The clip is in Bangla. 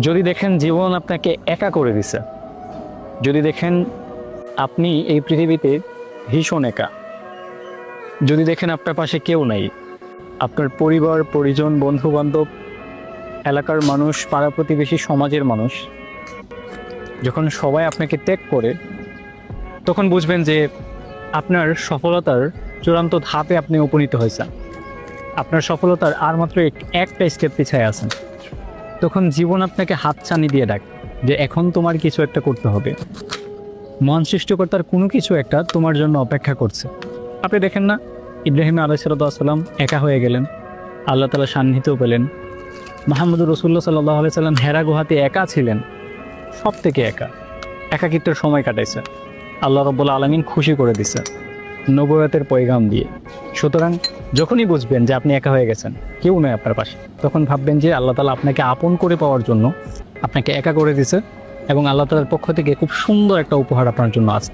যদি দেখেন জীবন আপনাকে একা করে দিছে, যদি দেখেন আপনি এই পৃথিবীতে ভীষণ একা, যদি দেখেন আপনার পাশে কেউ নাই, আপনার পরিবার, পরিজন বন্ধু বান্ধব এলাকার মানুষ, পাড়া প্রতিবেশী, সমাজের মানুষ, যখন সবাই আপনাকে ত্যাগ করে, তখন বুঝবেন যে আপনার সফলতার চূড়ান্ত ধাপে আপনি উপনীত হয়েছেন। আপনার সফলতার আর মাত্র এক- একটা স্টেপ পিছায় আছেন। তখন জীবন আপনাকে হাতছানি দিয়ে ডাক যে এখন তোমার কিছু একটা করতে হবে। মন সৃষ্টিকর্তার কোনো কিছু একটা তোমার জন্য অপেক্ষা করছে। আপনি দেখেন না, ইব্রাহিম আলাইসাল্লাম একা হয়ে গেলেন, আল্লাহ তালা সান্নিধ্যও পেলেন। মাহমুদুর রসুল্লাহ সাল্লাহ সাল্লাম হেরা গুহাতে একা ছিলেন সব থেকে একা। একাকিত্বের সময় কাটাইছে। আল্লাহ রব্বুল আলমিন খুশি করে দিছে নবরাতের পয়গাম দিয়ে। সুতরাং যখনই বুঝবেন যে আপনি একা হয়ে গেছেন, কেউ নয় আপনার পাশে, তখন ভাববেন যে আল্লাহ তালা আপনাকে আপন করে পাওয়ার জন্য আপনাকে একা করে দিছে এবং আল্লাহ তালার পক্ষ থেকে খুব সুন্দর একটা উপহার আপনার জন্য আছে।